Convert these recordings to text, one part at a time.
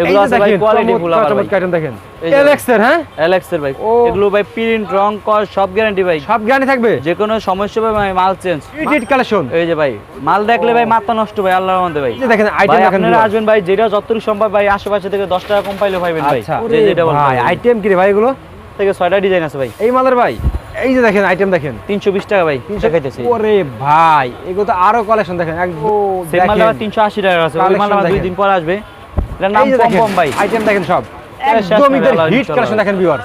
এগুলো আছে ভাই কোয়ালিটি ফুল আবার ভাই। item দেখেন। এলএক্স এর হ্যাঁ? এলএক্স এর ভাই এগুলো ভাই প্রিন্ট রং কস সব গ্যারান্টি ভাই। সব গ্যারান্টি থাকবে? যে কোনো সমস্যা হবে ভাই মাল চেঞ্জ ইডিট কালেকশন এই যে ভাই মাল দেখলে ভাই মাথা নষ্ট ভাই আল্লাহর মধ্যে ভাই। এই দেখেন আইটেম দেখেন আপনারা আসবেন ভাই যেটা যতটুকু সম্ভব ভাই আশেপাশে থেকে 10 টাকা কম পাইলে পাইবেন ভাই। আচ্ছা। যে যেটা বলবেন ভাই আইটেম কি রে ভাই এগুলো? থেকে 6টা ডিজাইন আছে ভাই। এই মালের ভাই এই যে দেখেন আইটেম দেখেন। 320 টাকা ভাই। দেখাইতেছি। ওরে ভাই এগুলো তো আরও কালেকশন দেখেন। একদম সেম মাল 380 টাকা আছে। ওই মাল দুই দিন পর আসবে। এটার নাম কম কম ভাই। আইটেম দেখেন সব। একদম নাই ঈদের আল্লাহ হিট কালেকশন দেখেন ভিউয়ার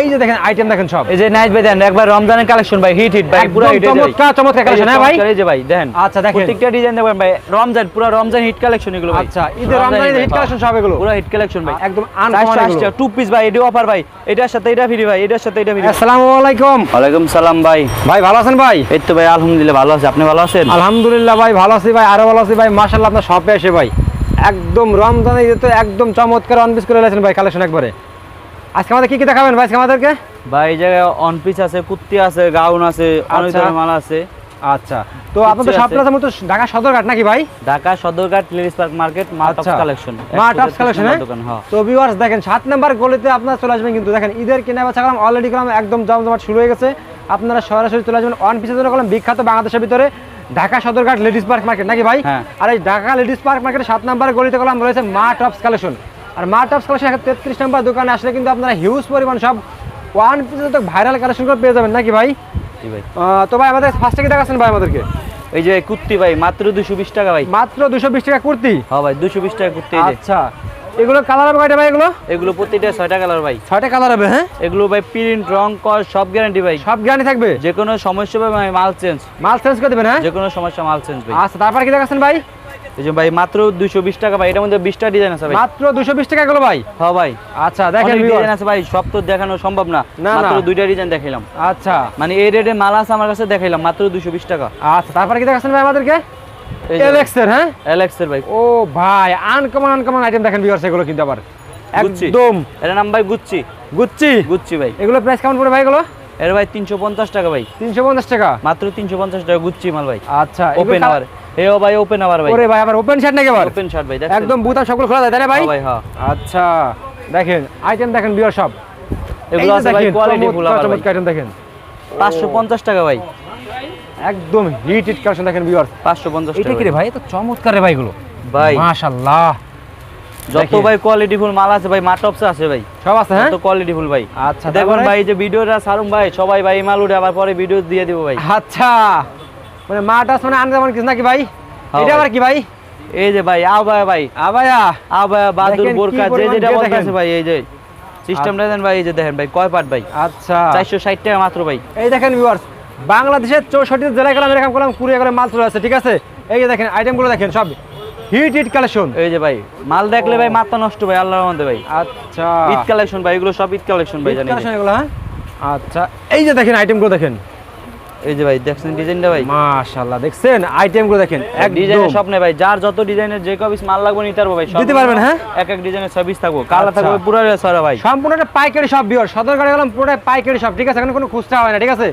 এই যে দেখেন আইটেম দেখেন সব। এই যে নাইট ভাই দেন একবার রমজানের কালেকশন ভাই হিট হিট ভাই পুরো হিট চমৎকার চমৎকার কালেকশন হ্যাঁ ভাই? এই যে ভাই দেখেন আচ্ছা দেখেন। প্রত্যেকটা ডিজাইন দেখবেন ভাই রমজান পুরো রমজান হিট কালেকশন এগুলো ভাই। আচ্ছা ঈদের রমজানের হিট কালেকশন সব এগুলো। পুরো হিট কালেকশন ভাই। একদম আনকমন এগুলো। টু পিস ভাই এটা অফার ভাই। এটার সাথে এটা ফ্রি ভাই এটার সাথে এটা ফ্রি আসসালামু আলাইকুম। ওয়ালাইকুম সালাম ভাই। ভাই ভালো আছেন ভাই? এই তো ভাই আলহামদুলিল্লাহ ভালো আছি। আপনি ভালো আছেন? আলহামদুলিল্লাহ ভাই ভালো আছি ভাই আরও ভালো আছি ভাই মাশাআল্লাহ আপনার শপে এসে ভাই। একদম রমজানে ঈদে তো একদম চমৎকার অন পিস করে ভাই কালেকশন একবারে। আজকে আমাদের কি কি দেখাবেন ভাই আজকে আমাদেরকে? ভাই এই জায়গায় অন পিস আছে কুর্তি আছে গাউন আছে অনেক আচ্ছা। ধরনের মাল আছে। আচ্ছা। তো আপনাদের। শপটা মতো ঢাকা সদরঘাট নাকি ভাই? Dhaka Sadarghat ladies park market আচ্ছা। কালেকশন মা টপস কালেকশন দোকান হ্যাঁ। তো ভিউয়ার্স দেখেন সাত নাম্বার গলিতে আপনারা চলে আসবেন কিন্তু দেখেন ঈদের কেনা বেচা কলাম অলরেডি কলাম একদম জমজমাট শুরু হয়ে গেছে। আপনারা সরাসরি চলে আসবেন অন পিসের জন্য কলাম বিখ্যাত বাংলাদেশের ভিতরে। Dhaka Sadarghat ladies park market নাকি ভাই? হ্যাঁ। আর এই ঢাকা লেডিস পার্ক মার্কেটের সাত নাম্বার গলিতে কলাম রয়েছে মা টপস কালেকশন। আর মা টপস কালেকশন তেত্রিশ নাম্বার দোকানে আসলে কিন্তু আপনারা হিউজ পরিমাণ সব ওয়ান পিসের তো ভাইরাল কালেকশন করে পেয়ে যাবেন নাকি ভাই? ভাই। তো ভাই আমাদের ফার্স্ট থেকে দেখাচ্ছেন ভাই আমাদেরকে? এই যে কুর্তি ভাই মাত্র দুশো বিশ টাকা ভাই। মাত্র দুশো বিশ টাকা কুর্তি? হ্যাঁ ভাই দুশো বিশ টাকা কুর্তি আচ্ছা। এগুলো কালার হবে কয়টা ভাই এগুলো? এগুলো প্রতিটা ছয়টা কালার ভাই। ছয়টা কালার হবে হ্যাঁ? এগুলো ভাই প্রিন্ট রং কস সব গ্যারান্টি ভাই। সব গ্যারান্টি থাকবে? যে কোনো সমস্যা হবে ভাই মাল চেঞ্জ মাল চেঞ্জ করে দেবেন হ্যাঁ? যে কোনো সমস্যা মাল চেঞ্জ ভাই। আচ্ছা তারপর কি দেখাচ্ছেন ভাই? এই যে ভাই মাত্র দুশো বিশ টাকা ভাই এটার মধ্যে বিশটা ডিজাইন আছে ভাই। মাত্র দুশো বিশ টাকা গেলো ভাই? হ্যাঁ ভাই। আচ্ছা দেখেন ডিজাইন আছে ভাই সব তো দেখানো সম্ভব না। মাত্র দুইটা ডিজাইন দেখাইলাম। আচ্ছা। মানে এই রেটে মাল আছে আমার কাছে দেখাইলাম মাত্র দুশো বিশ টাকা। আচ্ছা তারপর কি দেখাচ্ছেন ভাই আমাদেরকে? এলএক্স এর হ্যাঁ? এলেক্স এর ভাই। ও ভাই আনকমন আনকমন আইটেম দেখেন ভিউয়ার্স এগুলো কিন্তু আবার। গুচ্ছি। একদম। এটার নাম ভাই গুচ্ছি গুচ্ছি গুচ্ছি ভাই। এগুলো প্রাইস কেমন পড়ে ভাই এগুলো? এর ভাই তিনশো পঞ্চাশ টাকা ভাই। তিনশো পঞ্চাশ টাকা? মাত্র তিনশো পঞ্চাশ টাকা গুচ্ছি মাল ভাই। আচ্ছা ওপেন আবার এও ভাই ওপেন আবার ভাই। ওরে ভাই আবার ওপেন শার্ট নাকি আবার? ওপেন শার্ট ভাই দেখেন একদম বুতাম সবগুলো খোলা যায় তাই না ভাই? ভাই হ্যাঁ। আচ্ছা দেখেন আইটেম দেখেন বিয়ার সব। এগুলো আছে ভাই কোয়ালিটি ফুল আবার ভাই। আইটেম দেখেন। পাঁচশো পঞ্চাশ টাকা ভাই। একদম হিট হিট কালেকশন দেখেন পাঁচশো পঞ্চাশ এটা কি রে ভাই? তো চমৎকার রে ভাই এগুলো। ভাই। মাশাআল্লাহ। যত ভাই কোয়ালিটি ফুল মাল আছে ভাই মাটপসে আছে ভাই। সব আছে হ্যাঁ? যত কোয়ালিটি ফুল ভাই। আচ্ছা দেখুন ভাই এই যে ভিডিওটা সারুম ভাই সবাই ভাই মাল উঠে আবার পরে ভিডিও দিয়ে দিব ভাই। আচ্ছা। মানে মাটাস মানে আনজামান কিছু নাকি ভাই? হ্যাঁ এটা। আবার কি ভাই? এই যে ভাই আবায়া ভাই। আবায়া। আবায়া বাদুর বোরকা যে যেটা বলতেছে ভাই এই যে। সিস্টেমটা দেন ভাই এই যে দেখেন ভাই কয় পার্ট ভাই? আচ্ছা। চারশো ষাট টাকা মাত্র ভাই। এই দেখেন ভিউয়ার্স বাংলাদেশের চৌষট্টি জেলায় গেলাম এরকম করলাম কুড়িয়ে করে মাল চলে আসছে ঠিক আছে? এই যে দেখেন আইটেমগুলো দেখেন সব হিট হিট কালেকশন এই যে ভাই মাল দেখলে ভাই মাথা নষ্ট ভাই আল্লাহর মধ্যে ভাই। আচ্ছা। ঈদ কালেকশন ভাই এগুলো সব ঈদ কালেকশন ভাই জানি কালেকশন এগুলো হ্যাঁ? আচ্ছা এই যে দেখেন আইটেমগুলো দেখেন। এই যে ভাই দেখছেন ডিজাইনটা ভাই? মাশাআল্লাহ দেখছেন? আইটেমগুলো দেখেন একদম। ডিজাইনের স্বপ্নে ভাই যার যত ডিজাইনের যে কপিস মাল লাগবে নিতে পারব ভাই সব দিতে পারবেন, হ্যাঁ? এক এক ডিজাইনের সার্ভিস থাকব কালা আচ্ছা। থাকবে পুরো সারা ভাই। সম্পূর্ণ একটা পাইকারি সব বিয়ার সদরঘাটে গেলাম পুরোটাই পাইকারি সব ঠিক আছে? এখানে কোনো খুচরা হয় না ঠিক আছে?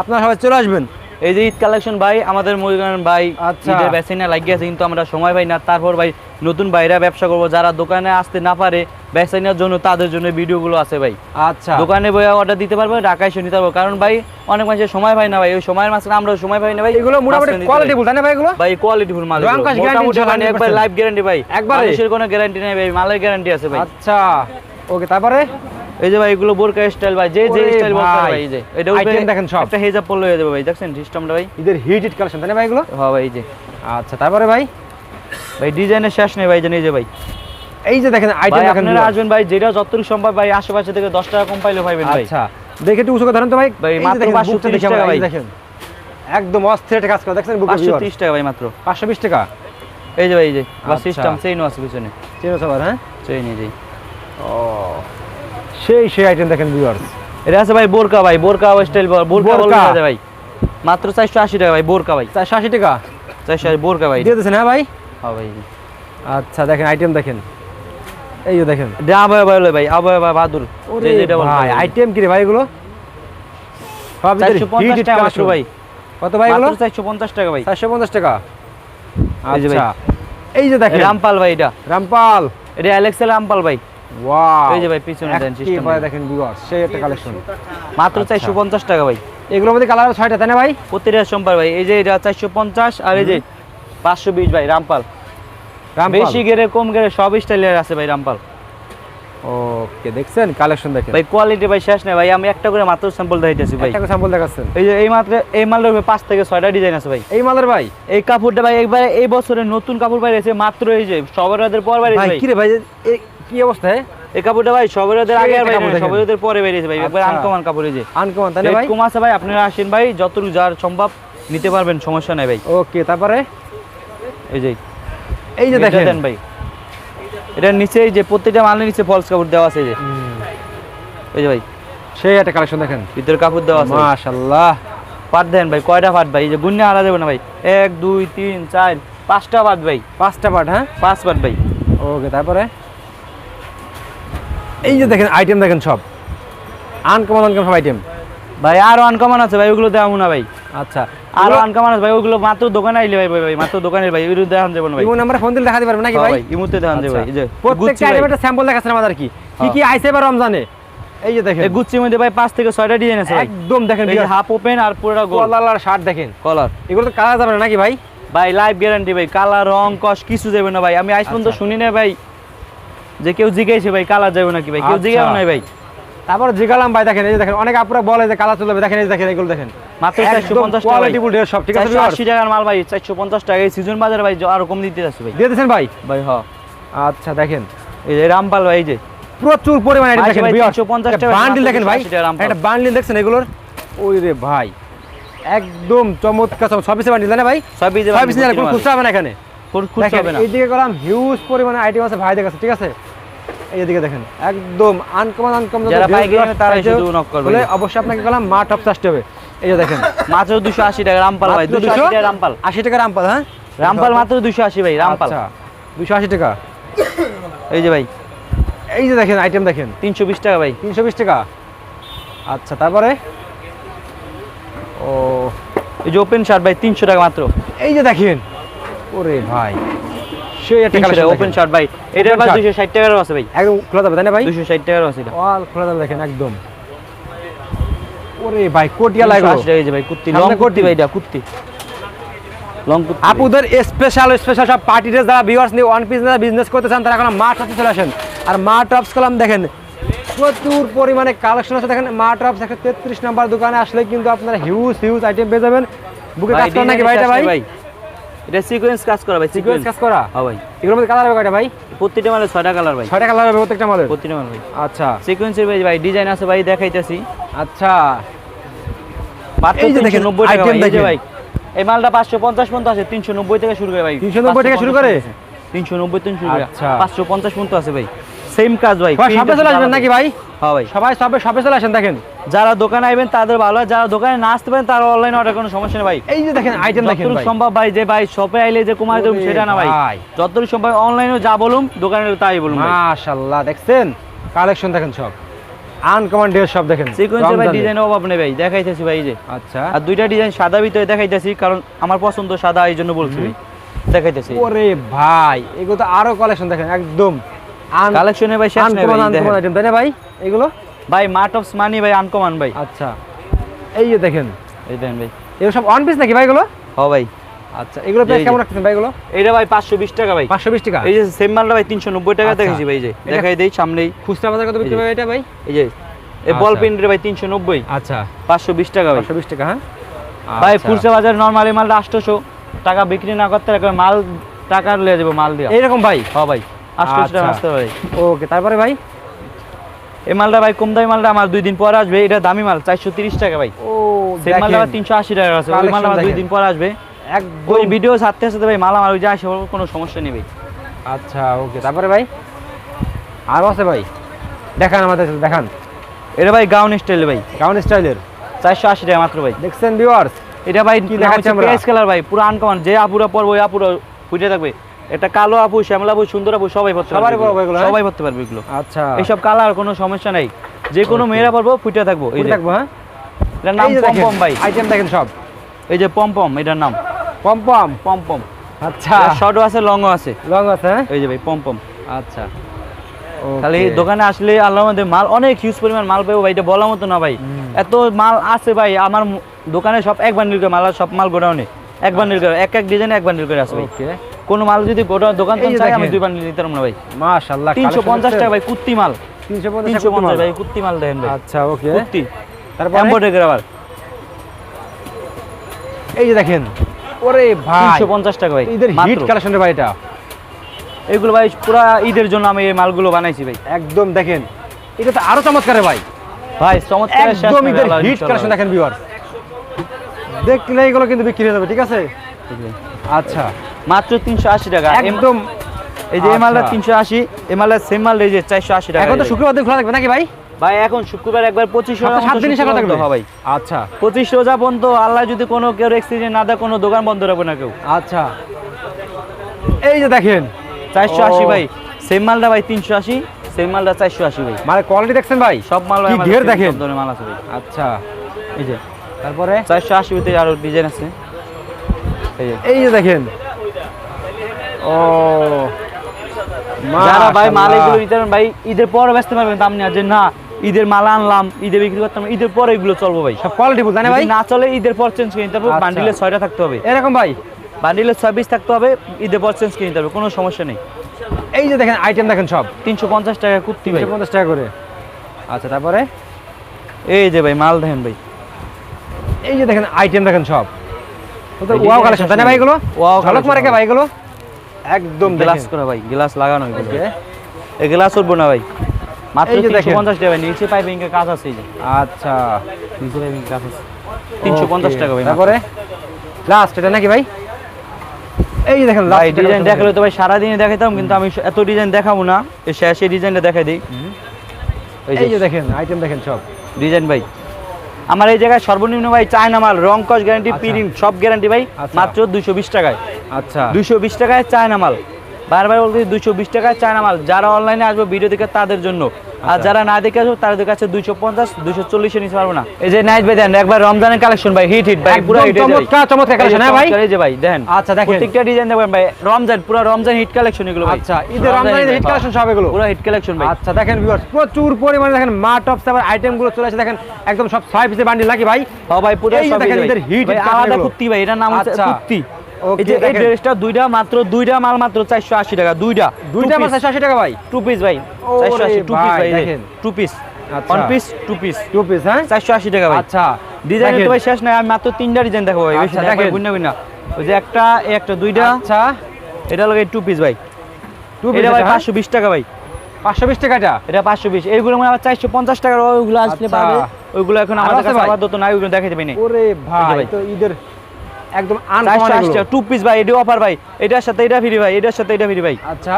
আপনারা সবাই চলে আসবেন। এই যে ঈদ কালেকশন ভাই আমাদের মুরগান ভাই আচ্ছা। ঈদের বেসিনা লাগিয়ে আছে কিন্তু আমরা সময় পাই না। তারপর ভাই নতুন বাইরা ব্যবসা করব। যারা দোকানে আসতে না পারে বেসাইনার জন্য তাদের জন্য ভিডিওগুলো আছে ভাই। আচ্ছা। দোকানে বই অর্ডার দিতে পারব ঢাকায় এসে নিতে পারব। কারণ ভাই অনেক মানুষের সময় পাই না ভাই। ওই সময়ের মাঝখানে আমরা সময় পাই না ভাই। এগুলো মোটামুটি কোয়ালিটি। বল তাই না ভাই এগুলো? ভাই কোয়ালিটি ফুল মাল মোটামুটি একবার 100% গ্যারান্টি ভাই। একবারে? মানুষের কোনো গ্যারান্টি নেই ভাই। মালের গ্যারান্টি আছে ভাই। আচ্ছা। ওকে তারপরে? এই যে ভাই এগুলো বোরকা স্টাইল ভাই যে যে স্টাইল বলতে ভাই, এই যে। এটা উপরে দেখেন সব। একটা হেজাব পড়লে হয়ে যাবে ভাই দেখছেন সিস্টেমটা ভাই? ঈদের হিট হিট কালেকশন তাই না ভাই এগুলো? হ্যাঁ ভাই এই যে। আচ্ছা তারপরে ভাই? ভাই ডিজাইনের শেষ নেই ভাই জানি যে ভাই। এই যে দেখেন আইটেম দেখেন আপনারা আসবেন ভাই যেটা যতটুকু সম্ভব ভাই আশেপাশে থেকে 10 টাকা কম পাইলে পাইবেন ভাই। আচ্ছা দেখে একটু উঁচু ধরেন তো ভাই। ভাই, মাত্র দেখেন, 530 টাকা ভাই। দেখেন। একদম অস্থির একটা কাজ করে পাঁচশো ত্রিশ টাকা ভাই মাত্র। 520 টাকা? এই যে ভাই এই যে বা আচ্ছা। সিস্টেম চেইনও আছে পিছনে। চিনো সবার হ্যাঁ? চেইন এই যে। ও। সেই সেই আইটেম দেখেন ভিউয়ার্স এটা আছে ভাই বোরকা ভাই বোরকা স্টাইল বোরকা। বলতে ভাই। মাত্র 480 টাকা ভাই বোরকা ভাই। 480 টাকা? 480 বোরকা ভাই। দিয়ে দিয়েছেন হ্যাঁ ভাই? হ্যাঁ ভাই। আচ্ছা দেখেন আইটেম দেখেন। এই যে দেখেন। এটা আবহাওয়া ভাই ভাই আবহাওয়া ওরে যে যেটা বলতে ভাই আইটেম কি রে ভাই এগুলো? সব ঈদের 450 টাকা মাত্র ভাই। কত ভাই এগুলো? মাত্র 450 টাকা ভাই। 450 টাকা। আচ্ছা। এই যে দেখেন। রামপাল ভাই এটা। রামপাল। এটা অ্যালেক্সেল রামপাল ভাই। ওয়াও এই যে ভাই পিছনে দেন একেবারে দিয়ে। দেখেন ভিউয়ার্স সেই একটা কালেকশন মাত্র আচ্ছা। চারশো পঞ্চাশ টাকা ভাই। এগুলোর মধ্যে কালার ছয়টা তাই না ভাই? প্রতিটা সোমবার ভাই এই যে এটা চারশো পঞ্চাশ আর এই যে পাঁচশো বিশ ভাই রামপাল। রামপাল? বেশি গেরে কম গেরে সব স্টাইলের আছে ভাই রামপাল। ওকে দেখছেন? কালেকশন দেখেন। ভাই কোয়ালিটি ভাই শেষ নেই ভাই আমি একটা করে মাত্র স্যাম্পল দেখাইতেছি ভাই। একটা স্যাম্পল দেখাচ্ছেন? এই যে এই মাত্র এই মালের উপরে পাঁচ থেকে ছয়টা ডিজাইন আছে ভাই। এই মালের ভাই? এই কাপড়টা ভাই একবারে এই বছরের নতুন কাপড় বাইরেছে মাত্র এই যে সবেরাদের পর ভাই ভাই। কি রে ভাই কি অবস্থা এই কাপড়টা ভাই সবেরাদের আগে আর কাপড় দেখেন। সবেরাদের পরে বাইরেছে ভাই একবার আচ্ছা। আনকমান কাপড় এই যে। আনকমন রেট ভাই? কম আছে ভাই আপনারা আসেন ভাই যতটুকু যার সম্ভব নিতে পারবেন সমস্যা নাই ভাই। ওকে তারপরে? এই যে। এই যে দেখেন। ভাই। এটার নিচে এই যে প্রত্যেকটা মালের নিচে ফলস কাপড় দেওয়া আছে এই যে। এই যে ভাই। সেই একটা কালেকশন দেখেন। ভিতরে কাপড় দেওয়া আছে। মাশাআল্লাহ। পাট দেন ভাই কয়টা পাট ভাই? এই যে গুন্নে হারা যাবে না ভাই। এক দুই তিন চার পাঁচটা পাট ভাই। পাঁচটা পাট হ্যাঁ? পাঁচ পাট ভাই। ওকে তারপরে? এই যে দেখেন আইটেম দেখেন সব। আনকমন আনকমন সব আইটেম ভাই আরও আনকমন আছে ভাই ওগুলো দেওয়া না ভাই। আচ্ছা। আরও আনকমন আছে ভাই ওগুলো মাত্র দোকানে আইলে ভাই ভাই মাত্র দোকানের ভাই ওগুলো দেখান যাবে না ভাই। ইমো নাম্বারে ফোন দিলে দেখাতে পারবেন নাকি ভাই? ইমুতে দেখান যাবে ভাই এই যে প্রত্যেকটা। আইটেমের স্যাম্পল দেখাচ্ছেন আমাদের কি? কি। কি আইছে এবার রমজানে? এই যে দেখেন। এই গুচ্ছির মধ্যে ভাই পাঁচ থেকে ছয়টা ডিজাইন আছে একদম দেখেন হাফ ওপেন আর পুরোটা কলার শার্ট দেখেন। কলার এগুলো তো কালার যাবে নাকি ভাই? ভাই লাইভ গ্যারান্টি ভাই কালার রং কস কিছু যাবে না ভাই। আমি পর্যন্ত আচ্ছা। শুনি না ভাই। যে কেউ জিজ্ঞাসে ভাই কালার যাবে নাকি ভাই? কেউ আচ্ছা। জিজ্ঞাসা নাই ভাই? তারপর জিগালাম ভাই দেখেন এই যে দেখেন অনেক আপুরা বলে যে কালার চলে যাবে দেখেন এই দেখেন এগুলো দেখেন। মাত্র চারশো পঞ্চাশ টাকা কোয়ালিটি ফুল সব ঠিক আছে চারশো আশি টাকার মাল ভাই চারশো পঞ্চাশ টাকা। এই সিজন বাজারে ভাই আরও কম দিতে যাচ্ছে ভাই। দিয়ে দিয়েছেন ভাই? ভাই হ আচ্ছা দেখেন। এই যে রামপাল ভাই যে। প্রচুর পরিমাণে ভাই, দেখেন ভাই, বিয়ার 350 টাকা, বান্ডিল দেখেন ভাই। 280 টাকা রামপাল। একটা বান্ডিল দেখছেন এগুলোর? ওই রে ভাই। একদম চমৎকার সব পিসে বান্ডিল না ভাই? সব এই যে পিসে কোনো খুচরা হবে না এখানে। খুব হবে না। এইদিকে করলাম হিউজ পরিমাণে আইটেম আছে ভাই দেখাচ্ছে ঠিক আছে? দেখেন একদম আনকমন আনকমন যারা পাইকারি তারাই শুধু knock করবে। বলে অবশ্যই আপনাকে মা টপ আসতে হবে। এই যে দেখেন মাত্র দুশো আশি টাকা রামপাল ভাই মাত্র দুশো আশি 200 টাকা রামপাল। আশি টাকা রামপাল হ্যাঁ? রামপাল মাত্র দুশো আশি ভাই রামপাল। আচ্ছা টাকা। এই যে ভাই। এই যে দেখেন আইটেম দেখেন। তিনশো বিশ টাকা ভাই। তিনশো বিশ টাকা। আচ্ছা তারপরে? ও এই যে ওপেন শার্ট ভাই তিনশো টাকা মাত্র। এই যে দেখেন ওরে ভাই। সেই একটা তিনশো কালেকশন টাকা ওপেন শার্ট ভাই। এটার Open ভাই shirt। দুশো ষাট টাকারও আছে ভাই। একদম খোলা যাবে তাই না ভাই? দুশো ষাট টাকারও আছে এটা। অল খোলা যাবে দেখেন একদম। ওরে ভাই কোটিয়া তিনশো লাগল এই যে ভাই কুর্তি লং কুর্তি। কুর্তি। ভাই এটা কুর্তি। লং কুর্তি। আপুদের স্পেশাল স্পেশাল সব পার্টি ড্রেস যারা ভিউয়ার্স নিয়ে ওয়ান পিস বিজনেস করতে চান তারা এখন মা টপসে চলে আসেন। আর মা টপস কলাম দেখেন প্রচুর পরিমাণে কালেকশন আছে। দেখেন মা টপস একটা তেত্রিশ নাম্বার দোকানে আসলে কিন্তু আপনারা হিউজ হিউজ আইটেম পেয়ে যাবেন। বুকে কাজ করেন নাকি ডিজাইনের ভাই। এটা সিকোয়েন্স কাজ করা ভাই সিকোয়েন্স কাজ করা? হ্যাঁ ভাই। এগুলোর মধ্যে কালার হবে কয়টা ভাই? প্রতিটা মালে ছয়টা কালার ভাই। ছয়টা কালার হবে প্রত্যেকটা প্রতিটা মাল ভাই। আচ্ছা। সিকোয়েন্সের ভাই ভাই ডিজাইন আছে ভাই দেখাইতেছি। আচ্ছা। এই যে দেখেন, টাকা ভাই, এই মালটা পর্যন্ত আছে থেকে শুরু করে ভাই। 390 থেকে শুরু করে? তিনশো নব্বই থেকে শুরু করে। আচ্ছা। পাঁচশো পঞ্চাশ পর্যন্ত আছে ভাই। সেম কাজ ভাই সবাই চলে আসবেন নাকি ভাই? হ্যাঁ ভাই। সবাই সবে শপে চলে আসেন দেখেন। যারা দোকানে আইবেন তাদের ভালো হয়। যারা দোকানে না আসতে পারেন তার অনলাইন অর্ডার কোনো সমস্যা নেই ভাই। এই যে দেখেন আইটেম দেখেন ভাই। সম্ভব ভাই যে ভাই শপে আইলে যে কমাই দেবো সেটা না ভাই। যতটুকু সম্ভব অনলাইনে যা বলুম দোকানে তাই ভাই। মাশাআল্লাহ দেখছেন? কালেকশন দেখেন সব। আনকমন ড্রেস সব দেখেন। সিকোয়েন্সের ভাই অভাব নেই ভাই দেখাইতেছি ভাই এই যে। আচ্ছা। আর দুইটা ডিজাইন সাদা ভিতরে দেখাইতেছি কারণ আমার পছন্দ সাদা এই জন্য বলছি ভাই। দেখাইতেছি। ওরে ভাই এগুলো তো আরও কালেকশন দেখেন একদম। কালেকশনে ভাই শেষ নেই ভাই আইটেম তাই না ভাই? এগুলো? ভাই মার্টপস মানি ভাই আনকমান ভাই। আচ্ছা। এই যে দেখেন। এই দেন ভাই। এগুলো সব অন পিস নাকি ভাই এগুলো? হ ভাই। আচ্ছা এগুলো এই প্রাইস কেমন রাখতেছেন ভাই এগুলো? এইটা ভাই পাঁচশো বিশ টাকা ভাই। পাঁচশো বিশ টাকা? এই যে সেম মালটা ভাই তিনশো নব্বই টাকা আচ্ছা। দেখেছি ভাই এই যে। দেখাই দেই সামনেই। খুচরা বাজার কত বিক্রি এই। হবে এটা ভাই? এই যে। এই বল আচ্ছা। পেন্টের ভাই তিনশো নব্বই। আচ্ছা। পাঁচশো বিশ টাকা ভাই। পাঁচশো বিশ টাকা হ্যাঁ? ভাই আচ্ছা। খুচরা বাজার নর্মালি মালটা আটশোশো। টাকা বিক্রি না করতে রাখবে মাল টাকা লিয়ে যাব মাল দিয়া। এইরকম ভাই? হ্যাঁ ভাই। আটশোশো টাকা। আসতে ভাই। ওকে তারপরে ভাই? এই মালটা ভাই কম দামি মালটা আমার দুই দিন পর আসবে। এটা দামি মাল চারশো তিরিশ টাকা ভাই। ও সেই মালটা তিনশো আশি টাকা আছে ওই মালটা আমার দুই দিন পর আসবে। একদম। ওই ভিডিও সাথে সাথে ভাই মাল আমার ওই যায় কোনো সমস্যা নেই ভাই। আচ্ছা ওকে। তারপরে ভাই? আরও আছে ভাই? দেখান আমাদের সাথে দেখান। এটা ভাই গাউন স্টাইল ভাই। গাউন স্টাইলের চারশো আশি টাকা মাত্র ভাই। দেখছেন ভিউয়ার্স এটা ভাই কি দেখাচ্ছি আমরা? কালার ভাই পুরো আনকমন যে আপুরা পরবো ওই আপুরা ফুটে থাকবে। এটা কালো আপু শ্যামলা আপু সুন্দর আপু সবাই পড়তে পারবে হ্যাঁ? সবাই পড়তে পারবে এগুলো। আচ্ছা। এইসব কালার কোনো সমস্যা নাই। যে কোনো মেয়েরা পরবো ফুটে থাকব এই এই থাকব হ্যাঁ? এটার নাম এই পম ভাই। আইটেম দেখেন সব। এই যে পম পম এটার নাম। পম পম পম পম আচ্ছা শর্টও আছে লংও আছে। লং আছে হ্যাঁ? এই যে ভাই পম পম আচ্ছা। খালি দোকানে আসলে আল্লাহ আমাদের মাল অনেক হিউজ পরিমাণ মাল পাবো ভাই এটা বলার মতো না ভাই। এত মাল আছে ভাই আমার দোকানে সব এক বান্ডিল করে মাল সব মাল গোডাউনে। এক বান্ডিল করে এক এক ডিজাইনে এক বান্ডিল করে আছে ভাই। ওকে কোনো মাল যদি গোডাউন দোকান যে চাই আমি দুই বান্ডিল নিতে পারব না ভাই। মাশাআল্লাহ তিনশো পঞ্চাশ টাকা ভাই কুত্তি মাল। 350 টাকা ভাই কুত্তি মাল দেখেন ভাই। আচ্ছা ওকে। কুত্তি তারপরে? এম্বয়ডারি করে আবার। এই যে দেখেন। ওরে ভাই। তিনশো পঞ্চাশ টাকা ভাই ঈদের হিট কালেকশন ভাই এটা। এগুলো ভাই পুরা ঈদের জন্য আমি এই মালগুলো বানাইছি ভাই। একদম দেখেন। এটা তো আরও চমৎকার ভাই। ভাই চমৎকার একদম ঈদের হিট কালেকশন দেখেন ভিউয়ার দেখলে এগুলো কিন্তু বিক্রি হয়ে যাবে ঠিক আছে। আচ্ছা। মাত্র তিনশো আশি টাকা। একদম। এই যে এই মালটা আচ্ছা। তিনশো আশি এই মালটা সেম মাল এই যে চারশো আশি টাকা এখন তো শুক্রবার দিন খোলা থাকবে নাকি ভাই? ভাই এখন শুক্রবার একবার সপ্তাহে সাত দিনই সেবা থাকবে। ভাই আচ্ছা। পঁচিশ রোজা পর্যন্ত আল্লাহ যদি কোনো কেউ এক্সিডেন্ট না দেয় কোনো দোকান বন্ধ রাখবে না কেউ। আচ্ছা। এই যে দেখেন চারশো আশি ভাই সেম মালটা ভাই তিনশো আশি সেম মালটা চারশো আশি ভাই। মানে কোয়ালিটি দেখছেন ভাই? সব মাল ভাই ঘের দেখেন? মাল আছে ভাই। আচ্ছা। এই যে তারপরে? চারশো আশি ভিতরে আরও ডিজাইন আছে। এই যে দেখেন ও। যারা ভাই মাল এগুলো নিতে ভাই ঈদের পরে ব্যস্ত পারবেন দাম নিয়ে যে না ঈদের মাল আনলাম ঈদে বিক্রি করতাম ঈদের পরে এগুলো চলবো ভাই। সব কোয়ালিটি বুঝ ভাই? না চলে ঈদের পর চেঞ্জ কিনে নিতে হবে আচ্ছা। বান্ডিলের ছয়টা থাকতে হবে। এরকম ভাই? বান্ডিলের ছয় পিস থাকতে হবে ঈদের পর চেঞ্জ কিনে নিতে হবে কোনো সমস্যা নেই। এই যে দেখেন আইটেম দেখেন সব। তিনশো পঞ্চাশ টাকা কুর্তি ভাই। পঞ্চাশ টাকা করে। আচ্ছা তারপরে? এই যে ভাই মাল দেখেন ভাই। এই যে দেখেন আইটেম দেখেন সব। ওয়াও কালেকশন তাই না আসলে- ভাই এগুলো? Wow ঝলক মারে কে হবে। একদম গ্লাস করা ভাই গ্লাস লাগানো। Okay. এই গ্লাস উঠবো না ভাই। মাত্র তিনশো। পঞ্চাশ টাকা ভাই নিচে পাইপিং এর কাজ আছে আচ্ছা। নিচে পাইপিং কাজ আছে। তিনশো পঞ্চাশ. টাকা ভাই তারপরে? লাস্ট এটা নাকি ভাই? এই দেখেন ভাই ডিজাইন দেখালে তো ভাই সারাদিনে দেখাইতাম কিন্তু আমি এত ডিজাইন দেখাবো না। এই শেষে ডিজাইনটা দেখাই দিই। এই যে। দেখেন আইটেম দেখেন সব। ডিজাইন ভাই। আমার এই জায়গায় সর্বনিম্ন ভাই চায়না মাল রং কস গ্যারান্টি। প্রিন্ট সব গ্যারান্টি ভাই আচ্ছা। মাত্র দুইশো বিশ টাকায়। আচ্ছা। দুইশো বিশ টাকায় চায়না মাল। বারবার বলতে দুইশো বিশ টাকায় চায়না মাল। যারা অনলাইনে আসবে ভিডিও দেখে তাদের জন্য। আর আচ্ছা। যারা না দেখে আসবে তাদের কাছে দুইশো পঞ্চাশ দুইশো চল্লিশে নিতে পারব না। এই যে নাইট ভাই দেন একবার রমজানের কালেকশন ভাই হিট হিট ভাই পুরো হিট চমৎকার চমৎকার কালেকশন হ্যাঁ ভাই? এই যে ভাই দেখেন আচ্ছা, দেখেন। প্রত্যেকটা ডিজাইন দেখবেন ভাই রমজান পুরো রমজান হিট কালেকশন এগুলো ভাই। আচ্ছা ঈদের রমজানের হিট কালেকশন সব এগুলো। পুরো হিট কালেকশন ভাই। আচ্ছা দেখেন ভিউয়ার্স প্রচুর পরিমাণে দেখেন মা টপস আবার আইটেমগুলো চলে আসে। দেখেন একদম সব ছয় পিসের বান্ডিল নাকি ভাই? ও ভাই পুরো সব দেখেন এই যে হিট আলাদা কুর্তি ভাই এটার নাম হচ্ছে আচ্ছা। এই যে এই ড্রেসটা দুইটা মাত্র দুইটা মাল মাত্র চারশো আশি টাকা দুইটা। দুইটা মাছ চারশো আশি টাকা ভাই। টু পিস ভাই। ওরে চারশো আশি টু পিস ভাই, ভাই দেখেন। Two piece. One piece two piece two piece হ্যাঁ? চারশো আশি টাকা ভাই। আচ্ছা। ডিজাইন তো ভাই শেষ নাই আমি মাত্র তিনটা ডিজাইন দেখাবো ভাই। বেশি দেখেন। দেখেন। বুঝনা বুঝনা ওই যে একটা একটা দুইটা। আচ্ছা। এটা লাগে টু পিস ভাই। টু পিস ভাই পাঁচশো বিশ টাকা ভাই। পাঁচশো বিশ টাকা এটা এটা পাঁচশো বিশ। এইগুলো মানে আবার চারশো পঞ্চাশ টাকার ওইগুলো আসলে আচ্ছা। পাবে। ওইগুলো এখন আমাদের কাছে নাই ওইগুলো দেখাতে পাই নাই ওরে ভাই ভাই। তো ঈদের একদম আনকমন টু পিস ভাই এটা অফার ভাই। এটার সাথে এটা ফ্রি ভাই এটার সাথে এটা ফ্রি ভাই। আচ্ছা।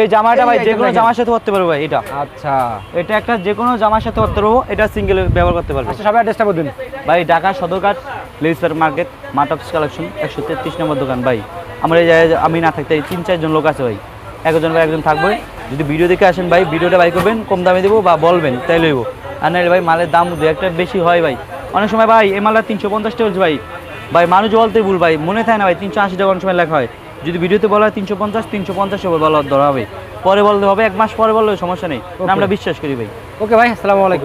এই জামাটা ভাই যে কোনো জামার সাথে পরতে পারব ভাই এটা। আচ্ছা। এটা একটা যে কোনো জামার সাথে পরতে পারব এটা সিঙ্গেল ব্যবহার করতে পারব। আচ্ছা সবাই অ্যাড্রেসটা বলুন ভাই ঢাকা সদরঘাট মার্কেট মাটপস কালেকশন একশো তেত্রিশ নম্বর দোকান ভাই। আমার এই জায়গায় আমি না থাকতে তিন চারজন লোক আছে ভাই। একজন ভাই একজন থাকবে। যদি ভিডিও দেখে আসেন ভাই ভিডিওটা বাই করবেন কম দামে দেবো বা বলবেন তাই লইব। আর নাহলে ভাই মালের দাম দু একটা বেশি হয় ভাই। অনেক সময় ভাই এই মালটা তিনশো পঞ্চাশ টাকা হচ্ছে ভাই। ভাই মানুষ বলতে ভুল ভাই। মনে থাকে না ভাই তিনশো আশি টাকা অনেক সময় লেখা হয়। যদি ভিডিওতে বলা হয় তিনশো পঞ্চাশ তিনশো পঞ্চাশ বলা ধরা হবে। পরে বলতে হবে এক মাস পরে বললে সমস্যা নেই। আমরা বিশ্বাস করি ভাই। ওকে ভাই আসসালামু আলাইকুম।